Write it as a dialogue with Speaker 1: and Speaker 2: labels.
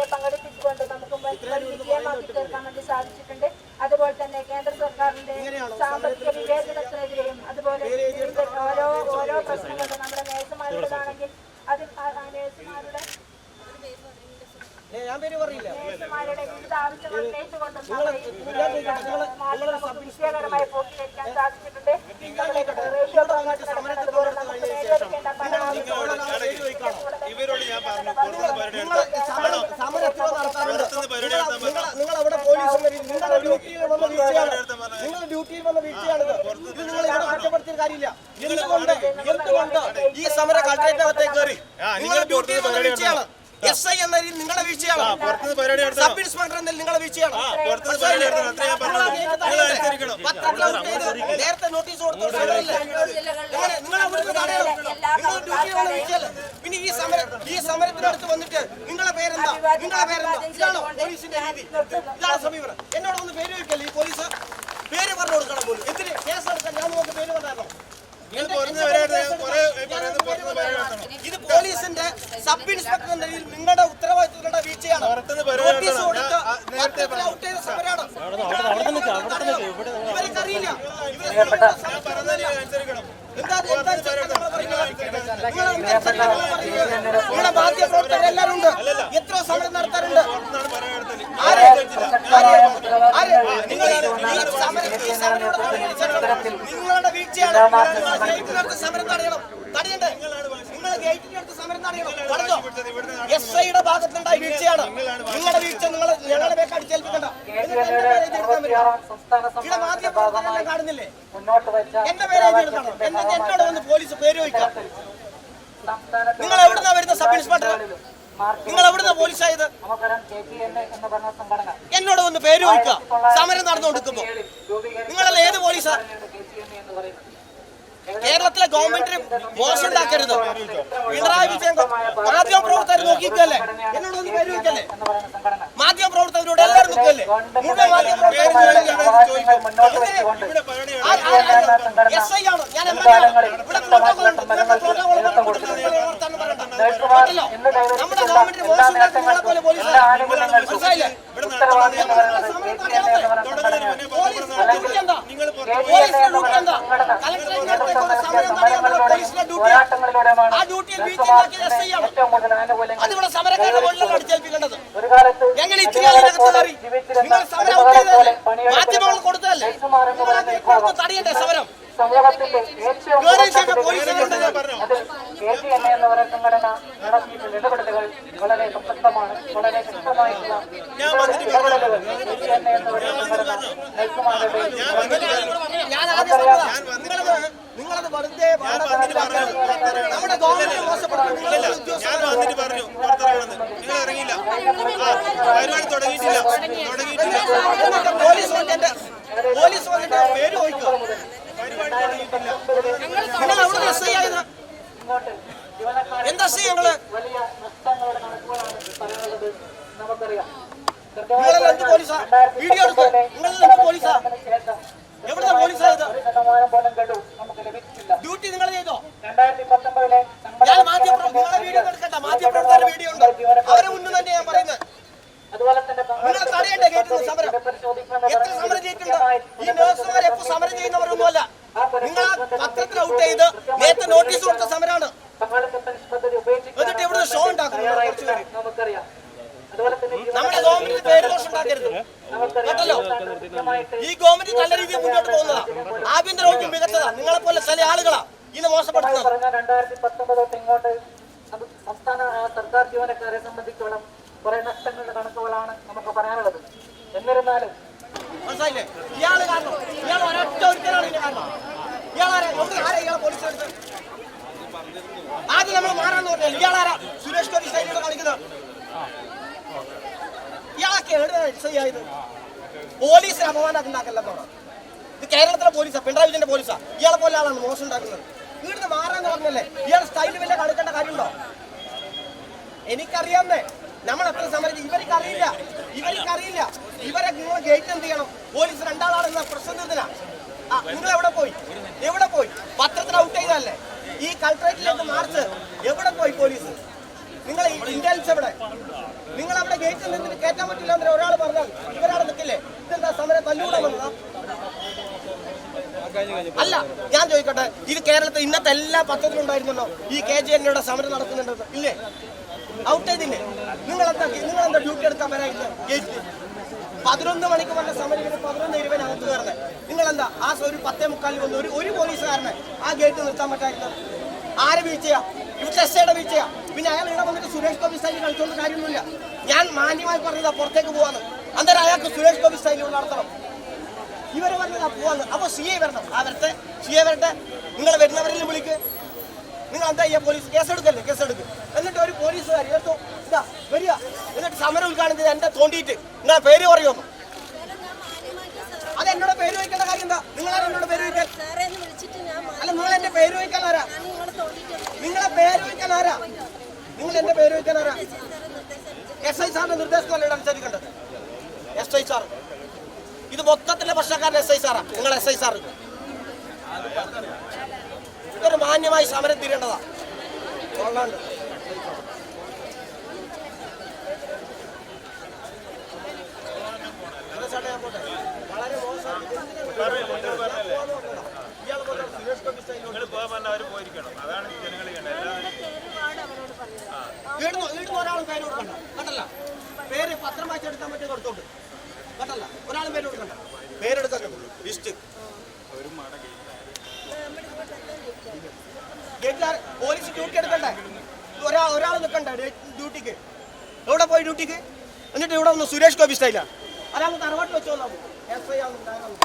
Speaker 1: സമരക്കാരെ പങ്കെടുപ്പിച്ചുകൊണ്ട് നമുക്ക് വിജയമാക്കി തീർക്കാൻ വേണ്ടി സാധിച്ചിട്ടുണ്ട്. അതുപോലെ തന്നെ കേന്ദ്ര സർക്കാരിന്റെ സാമ്പത്തിക വിവേചനത്തിനെതിരെയും അതുപോലെ ഓരോ ഓരോ പ്രശ്നങ്ങളും നമ്മുടെ നേഴ്സുമാരുടേതാണെങ്കിൽ അത് നേഴ്സുമാരുടെ നേഴ്സുമാരുടെ വിവിധ ആവശ്യങ്ങൾ ഉന്നയിച്ചുകൊണ്ടും വിജയകരമായി പൂർത്തീകരിക്കാൻ സാധിച്ചിട്ടുണ്ട്. പ്രവർത്തനം അതുപോലെ നമുക്ക് നേടിയെടുക്കേണ്ട പല ആവശ്യങ്ങളും
Speaker 2: ഇവരോട് ഞാൻ പറഞ്ഞു പുറത്തുനിന്ന് പരിപാടി
Speaker 3: നിങ്ങൾ സമരം സമരം എത്ര നടത്താറുണ്ട് നിങ്ങൾ നിങ്ങൾ അവിടെ പോലീസ് നിങ്ങളുടെ ഡ്യൂട്ടിയിൽ വന്ന വീഴ്ചയാണ് നിങ്ങളുടെ ഡ്യൂട്ടിയിൽ വന്ന വീഴ്ചയാണിത് ഇത് നിങ്ങൾ ഇവിടെ കുറ്റപ്പെടുത്തിയ കാര്യമില്ല. എന്തുകൊണ്ട്? എന്തുകൊണ്ട്? ഈ സമര കളക്ടറേറ്റിനകത്തേക്ക് കയറി? നിങ്ങളുടെ ഡ്യൂട്ടിയിൽ വന്ന വീഴ്ചയാണ്. എസ് ഐ എന്ന രീതിയിൽ നിങ്ങളുടെ വീഴ്ചയാണ്.
Speaker 2: പുറത്തുനിന്ന് പരിപാടി നടത്തണം.
Speaker 3: സബ് ഇൻസ്പെക്ടർ എന്നതിൽ നിങ്ങളുടെ വീഴ്ചയാണ്.
Speaker 2: പുറത്തുനിന്ന് പരിപാടി നടത്തണം. അത്ര ഞാൻ പറഞ്ഞത്. നിങ്ങൾ അനുസരിക്കണം.
Speaker 3: പത്രത്തിൽ ഔട്ട് ചെയ്ത് നേരത്തെ നോട്ടീസ് കൊടുത്ത സമരമല്ലേ? എങ്ങനെ? നിങ്ങൾ അവിടുന്ന് തടയണം. നിങ്ങൾ ഡ്യൂട്ടിയിലുള്ള വീഴ്ചയല്ലേ? പിന്നെ ഈ സമരം ഈ സമരത്തിനടുത്ത് വന്നിട്ട് നിങ്ങളെ പേരെന്താ? നിങ്ങളെ പേരെന്താ? ഇതാണോ പോലീസിന്റെ രീതി? ഇതാണ് സമീപനം? എന്നോട് ഒന്ന് പേര് വെക്കല്ലേ ഈ പോലീസ്? പേര് പറഞ്ഞു കൊടുക്കണം പോലും. എന്തിന്? കേസ് എടുക്കാൻ ഞാൻ നോക്കി പേര് പറഞ്ഞോ ഇത് പോലീസിന്റെ സബ് രീതിയിൽ നിങ്ങളുടെ ഉത്തരവാദിത്തങ്ങളുടെ വീഴ്ചയാണ്. നോട്ടീസ് കൊടുത്ത് ഔട്ട് ചെയ്ത സമരമാണ് ഇവർക്കറിയില്ല എന്താ എന്താ നിങ്ങൾ എന്താ ചെയ്യുന്നത് നിങ്ങളുടെ മാധ്യമപ്രവർത്തകരെല്ലാവരും ഉണ്ട് എത്ര സമരം നടത്താറുണ്ട്
Speaker 2: പുറത്തുനിന്നാണ് പരിപാടി നടത്തൽ
Speaker 3: ആര്? ആര്? ആര്? നിങ്ങൾ ഈ- ഈ സമരം- ഈ സമരത്തോട് പ്രതികരിച്ചിട്ടുണ്ട്. നിങ്ങളുടെ വീഴ്ചയാണ് നിങ്ങൾ ഗേറ്റിന്റെ അടുത്ത് സമരം തടയണം തടയണ്ടേ നിങ്ങൾ ഗേറ്റിന്റെ അടുത്ത് സമരം തടയണം പറഞ്ഞോ എസ് ഐയുടെ ഭാഗത്തുണ്ടായ വീഴ്ചയാണ്. നിങ്ങളുടെ വീഴ്ച നിങ്ങൾ ഞങ്ങളുടെ പേക്ക് അടിച്ചേൽപ്പിക്കണ്ട ഇവിടെ മാധ്യമപ്രവർത്തകരെല്ലാം കാണുന്നില്ലേ? എന്റെ പേര് എഴുതി എന്നിട്ട് എന്നോട് വന്ന് പോലീസ് പേര് ചോദിക്കാം. നിങ്ങൾ എവിടുന്നാ വരുന്ന സബ് ഇൻസ്പെക്ടർ? നിങ്ങൾ എവിടുന്ന പോലീസ്
Speaker 4: ആയത്? കെ ജി എന്ന് പറഞ്ഞ സംഘടന.
Speaker 3: എന്നോട് വന്ന് പേര് ചോദിക്കുക. സമരം നടന്നുകൊടുക്കുമ്പോ നിങ്ങളല്ല ഏത് പോലീസാ? കേരളത്തിലെ ഗവൺമെന്റിന് മോശം ഉണ്ടാക്കരുത് പിണറായി വിജയൻ മാധ്യമ പ്രവർത്തകർ നോക്കിക്കല്ലേ എന്നോട് ഒന്ന് പേര് ചോദിക്കല്ലേ
Speaker 4: എന്ന് പറയുന്ന സംഘടന
Speaker 3: മാധ്യമ പ്രവർത്തകരോട് എല്ലാവരും നോക്കല്ലേ മുഴുവൻ മാധ്യമ
Speaker 2: ഇവിടെ
Speaker 3: എസ് ഐ ആണ്? ഞാൻ എം എൽ എ ആണ്? ഇവിടെ പ്രോട്ടോകോൾ നമ്മുടെ ഗവൺമെന്റിന് മോശം ഉണ്ടാക്കുന്ന പോലെ പോലീസ്. മനസ്സിലായില്ലേ?
Speaker 4: ഉത്തരവാദി എന്ന് പറയുന്നത് കെ ജി എൻ എ എന്ന് പറയുന്ന സംഘടനയാണ്
Speaker 3: പോലീസിന്റെ ഡ്യൂട്ടി എന്താ
Speaker 2: നിങ്ങൾ
Speaker 3: പോലീസിന്റെ ഡ്യൂട്ടി എന്താ കളക്ടറേറ്റിനടുത്തേക്കുള്ള സമരം തടയാനുള്ള പോലീസിന്റെ ഡ്യൂട്ടിയാണ്
Speaker 4: പോരാട്ടങ്ങളിലൂടെയാണ്
Speaker 3: ആ ഡ്യൂട്ടിയിൽ വീഴ്ച ഉണ്ടാക്കിയ എസ് ഐ ആണ്
Speaker 4: ഏറ്റവും കൂടുതൽ ആനുകൂല്യങ്ങൾ
Speaker 3: അതിവിടെ സമരക്കാരുടെ മുകളിലാണ് അടിച്ചേൽപ്പിക്കേണ്ടത്
Speaker 4: ഒരു കാലത്ത്
Speaker 3: ഞങ്ങൾ കയറി നിങ്ങൾ സമരം ചെയ്തതല്ലേ? മാധ്യമങ്ങൾ കൊടുത്തതല്ലേ? നിങ്ങൾ തടയണ്ടേ സമരം?
Speaker 4: വളരെ പ്രസക്തമാണ് വളരെ ശക്തമായിട്ടുള്ള.
Speaker 3: നിങ്ങളത് വെറുതെ. നമ്മുടെ ഗവൺമെന്റ് മോശപ്പെടുത്തുന്നു നിങ്ങളുടെ
Speaker 2: ഞാൻ
Speaker 3: ഉദ്യോഗസ്ഥരെ
Speaker 2: വന്നിട്ട് പറഞ്ഞു പുറത്തിറങ്ങണമെന്ന് നിങ്ങൾ ഇറങ്ങിയില്ല ആ, പരിപാടി തുടങ്ങിയിട്ടില്ല തുടങ്ങിയിട്ടില്ല
Speaker 3: എന്നിട്ട് പോലീസ് വന്നിട്ട് പോലീസ് വന്നിട്ട് പേര് ചോദിക്കുക
Speaker 2: പരിപാടി തുടങ്ങിയിട്ടില്ല
Speaker 3: നിങ്ങൾ എവിടെ എസ് ഐ ആയത്
Speaker 4: ഇങ്ങോട്ട് ജീവനക്കാരെ
Speaker 3: എന്താ ഐ ഞങ്ങൾ പോലീസാ? വീഡിയോ എടുത്ത്? പോലീസാ? ഡ്യൂട്ടി നിങ്ങൾ ചെയ്തോ? ഞാൻ മാധ്യമ നിങ്ങളെ വീഡിയോ എടുക്കണ്ട. മാധ്യമപ്രവർത്തകരുടെ വീഡിയോ ഉണ്ട് അവരെ മുന്നിൽ തന്നെ ഞാൻ പറയുന്നത്. നിങ്ങൾ തടയണ്ടേ നിന്ന് സമരം. എത്ര സമരം ചെയ്തിട്ടുണ്ട്? ഈ നേഴ്സുമാരെ സമരം ചെയ്യുന്നവരൊന്നുമല്ല. നിങ്ങൾ ആ പത്രത്തിൽ ഔട്ട് ചെയ്ത് നേരത്തെ നോട്ടീസ് കൊടുത്ത സമരമാണ്
Speaker 4: പദ്ധതി ഉപേക്ഷിക്കാൻ
Speaker 3: എന്നിട്ട് ഇവിടെ ഷോ ഉണ്ടാക്കുന്നു നിങ്ങൾ കുറച്ച് പേര്
Speaker 4: നമുക്കറിയാം അതുപോലെ തന്നെ
Speaker 3: നമ്മുടെ ഗവൺമെന്റ് പേര് ദോഷം ഉണ്ടാക്കരുത് കേട്ടല്ലോ
Speaker 4: കൃത്യമായിട്ട്
Speaker 3: ഈ ഗവൺമെന്റ് നല്ല രീതിയിൽ മുന്നോട്ട് പോകുന്നതാ. ആഭ്യന്തര വകുപ്പ് മികച്ചതാ. നിങ്ങളെ പോലെ ചില ആളുകളാ ഇന്ന് മോശപ്പെടുത്തുന്നത്.
Speaker 4: പറഞ്ഞ രണ്ടായിരത്തി പത്തൊമ്പത് തൊട്ട് ഇങ്ങോട്ട് സംസ്ഥാന സർക്കാർ ജീവനക്കാരെ സംബന്ധിച്ചോളം കുറെ നഷ്ടങ്ങളുടെ കണക്കുകളാണ് നമുക്ക് പറയാനുള്ളത്. എന്നിരുന്നാലും
Speaker 3: മനസ്സിലായില്ലേ? ഇയാൾ കാരണം ഇയാൾ ഒരൊറ്റ ഒരുത്തനാണ് ഇതിന് കാരണം. ഇയാളാരെ ആരാ? ഇയാളെ പോലീസ് എടുത്ത്? ആദ്യം നമ്മൾ മാറാന്ന് പറഞ്ഞാൽ ഇയാളാരാ സുരേഷ് ഗോപി സൈനിക കളിക്കുന്നത് ഇയാളൊക്കെ എവിടെ പോലീസിന് അപമാനം ഉണ്ടാക്കല്ലെന്നാണ് ഇത് കേരളത്തിലെ പോലീസാ പിണറായി വിജയന്റെ പോലീസാ. ഇയാളെ പോലെ ആളാണ് മോശം ഉണ്ടാക്കുന്നത്. ഇവിടുന്ന് മാറാന്ന് പറഞ്ഞല്ലേ ഇയാൾ സ്റ്റൈൽ വലിയ കടുക്കേണ്ട കാര്യമുണ്ടോ? എനിക്കറിയാന്നേ നമ്മൾ എത്ര സമരം. ഇവർക്ക് അറിയില്ല ഇവർക്ക് അറിയില്ല ഇവരെ നിങ്ങൾ ഗേറ്റ് എന്ത് ചെയ്യണം? പോലീസ് രണ്ടാളാണെന്ന പ്രശ്നം നിങ്ങൾ എവിടെ പോയി? എവിടെ പോയി? പത്രത്തിൽ ഔട്ട് ചെയ്തല്ലേ ഈ കളക്ടറേറ്റിലേക്ക് മാർച്ച് എവിടെ പോയി പോലീസ്? നിങ്ങൾ ഇന്റലിജൻസ് എവിടെ? നിങ്ങൾ അവിടെ ഗേറ്റിൽ നിന്ന് കയറ്റാൻ പറ്റില്ല എന്ന് ഒരാൾ പറഞ്ഞാൽ ഇവരാടെ നിൽക്കില്ലേ? ഇതെന്താ സമരം തല്ലൂടെ വന്നതാ? അല്ല ഞാൻ ചോദിക്കട്ടെ ഇത് കേരളത്തിൽ ഇന്നത്തെ എല്ലാ പത്രത്തിലും ഉണ്ടായിരുന്നല്ലോ ഈ കെ ജി എന്നോട് സമരം നടക്കുന്നുണ്ടോ ഇല്ലേ? ഔട്ട് ചെയ്തില്ലേ? നിങ്ങൾ എന്താ ഡ്യൂട്ടി എടുക്കാൻ വരാനില്ല ഗേറ്റ് പതിനൊന്ന് മണിക്ക് വന്ന സമരം ഇവർ പതിനൊന്ന് ഇരുപതിനകത്ത് കയറുന്നത് നിങ്ങൾ എന്താ ആ ഒരു പത്തേ മുക്കാലിൽ വന്ന് ഒരു ഒരു പോലീസുകാരനെ ആ ഗേറ്റ് നിർത്താൻ പറ്റായിരുന്നു ആരെ വീഴ്ചയാ ഇവിടുത്തെ എസ് ഐയുടെ വീഴ്ചയാ. പിന്നെ അയാൾ ഇവിടെ വന്നിട്ട് സുരേഷ് ഗോപി സ്റ്റൈലിൽ കളിച്ചോണ്ട് കാര്യമൊന്നുമില്ല. ഞാൻ മാന്യമായി പറഞ്ഞതാ പുറത്തേക്ക് പോവാന്ന്. അന്നേരം അയാൾക്ക് സുരേഷ് ഗോപി സ്റ്റൈലിൽ നടത്തണം. ഇവർ പറഞ്ഞതാ പോവാന്ന്. അപ്പൊ സി ഐ വരണം. ആ വരട്ടെ. സി ഐ വരട്ടെ. നിങ്ങൾ വരുന്നവരെല്ലാം വിളിക്ക്. നിങ്ങൾ എന്താ ചെയ്യാ പോലീസ് കേസെടുക്കല്ലേ കേസെടുക്ക് എന്നിട്ട് ഒരു പോലീസുകാർ എടുത്തു. ഇതാ വരിക. എന്നിട്ട് സമരം ഉദ്ഘാടനം ചെയ്ത് എന്റെ തോണ്ടിയിട്ട് നിങ്ങളെ പേര് പറയുമോ? അത് എന്നോട് പേര് വയ്ക്കേണ്ട കാര്യം എന്താ? നിങ്ങളാണ് എന്നോട് പേര് വയ്ക്കാൻ? അല്ല നിങ്ങൾ എന്റെ പേര് വയ്ക്കാൻ ആരാ?
Speaker 5: നിങ്ങളെ
Speaker 3: പേര് വയ്ക്കാൻ ആരാ? നിങ്ങൾ എന്റെ പേര് വയ്ക്കാൻ ആരാ? എസ് ഐ സാറിന്റെ നിർദ്ദേശമല്ല അനുസരിക്കേണ്ടത് എസ് ഐ സാർ ഇത് മൊത്തത്തിലെ പ്രശ്നക്കാരൻ എസ് ഐ സാറാ. നിങ്ങൾ എസ് ഐ സാർ ഇതൊരു മാന്യമായി സമരം തീരേണ്ടതാ. കൊള്ളാണ്ട് വളരെ മോശം ഇയാൾ പോലെ സുരേഷ് ഗോപി സ്റ്റൈലിൽ
Speaker 2: നിങ്ങൾ പോകാൻ പറഞ്ഞാൽ അവർ പോയിരിക്കണം അതാണ് ജനങ്ങൾ ചെയ്യേണ്ടത് അല്ലാതെ
Speaker 5: ഒരുപാട് അവരോട്
Speaker 3: വീടുന്ന വീടുന്ന ഒരാളും പേര് കൊടുക്കണ്ട. കണ്ടല്ല? പേര് പത്രം വായിച്ചെടുക്കാൻ പറ്റിയ കൊടുത്തോണ്ട്. കണ്ടല്ല? ഒരാളും പേര് കൊടുക്കണ്ട. പേരെടുക്കാൻ ലിസ്റ്റ് പോലീസ് ഡ്യൂട്ടി എടുക്കണ്ടേ? ഒരാൾ ഒരാൾ നിൽക്കണ്ടേ ഡ്യൂട്ടിക്ക് എവിടെ പോയി ഡ്യൂട്ടിക്ക് എന്നിട്ട് ഇവിടെ ഒന്ന് സുരേഷ് ഗോപി സ്റ്റൈലാണ് അതാണ് തറവാട്ട് വെച്ചോന്നാ എസ് ഐ ആവുന്നുണ്ടായിരുന്നു